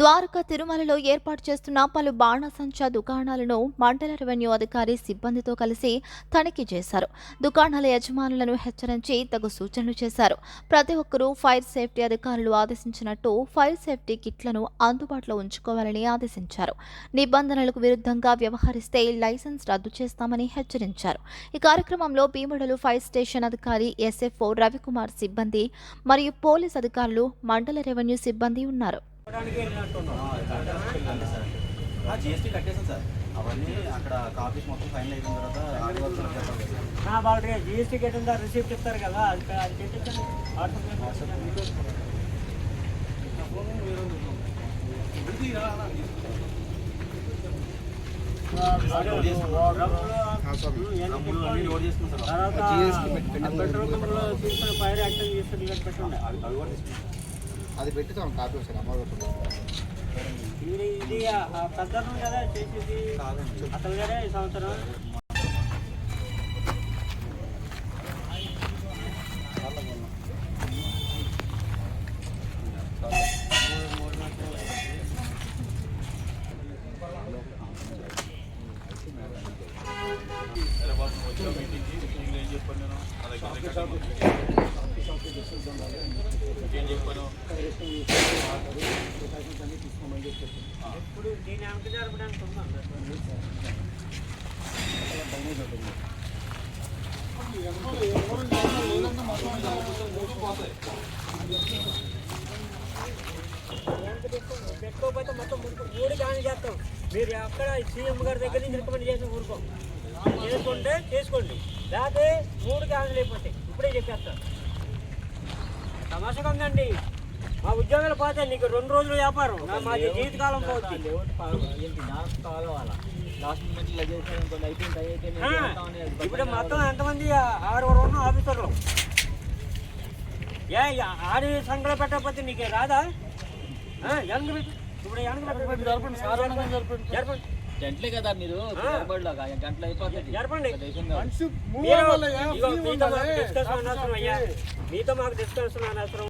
ద్వారకా తిరుమలలో ఏర్పాటు చేస్తున్న పలు బాణసంచా దుకాణాలను మండల రెవెన్యూ అధికారి సిబ్బందితో కలిసి తనిఖీ చేశారు. దుకాణాల యజమానులను హెచ్చరించి తగు సూచనలు చేశారు. ప్రతి ఒక్కరూ ఫైర్ సేఫ్టీ అధికారులు ఆదేశించినట్టు ఫైర్ సేఫ్టీ కిట్లను అందుబాటులో ఉంచుకోవాలని ఆదేశించారు. నిబంధనలకు విరుద్ధంగా వ్యవహరిస్తే లైసెన్స్ రద్దు చేస్తామని హెచ్చరించారు. ఈ కార్యక్రమంలో భీమడలు ఫైర్ స్టేషన్ అధికారి ఎస్ఎఫ్ఓ రవికుమార్ సిబ్బంది మరియు పోలీస్ అధికారులు మండల రెవెన్యూ సిబ్బంది ఉన్నారు. జిఎస్టీ కట్టేసాం సార్ అవన్నీ అక్కడ కాపీస్ మొత్తం ఫైనల్ అయిపోయిన తర్వాత ఆదివారం సార్ చెప్పాలి సార్ నా బాగా జిఎస్టీ కట్టిన రిసీప్ట్ ఇస్తారు కదా అది అది తర్వాత పెట్రోల్ బంకులో తీసుకున్న ఫైర్ యాక్షన్ చేస్తుంది పెట్టండి అవి కూడా తీసుకున్నాం అది పెట్టుతాం కాపీ ఒకసారి అమ్మ ఇది ఇది పెద్ద కదా చేసేది. అసలు గారే ఈ సంవత్సరం? ఇప్పుడు నేను వెనక జరపడానికి ఉందా పెట్టుకోకపోతే మొత్తం ముందు మూడు కానీ చేస్తాం మీరు అక్కడ సీఎం గారి దగ్గర నుంచి రికమెండ్ చేసిన ఊరుకో చేసుకుంటే చేసుకోండి లేకపోతే మూడు కానీ లేకపోతే ఇప్పుడే చెప్పేస్తాను తమాషగా ఉందండి మా ఉద్యోగాలు పోతే నీకు రెండు రోజులు వ్యాపారం. మాది జీవితకాలం పోతుంది. ఇప్పుడు మొత్తం ఎంతమంది ఆరుగురు ఉన్న ఆఫీసర్లు? ఏ ఆడి సంఘలో పెట్టకపోతే నీకు రాదా. ఇప్పుడు గంటలే కదా మీరు గంటలు అయిపోతుంది మీతో మాకు డిస్కషన్ అనవసరం.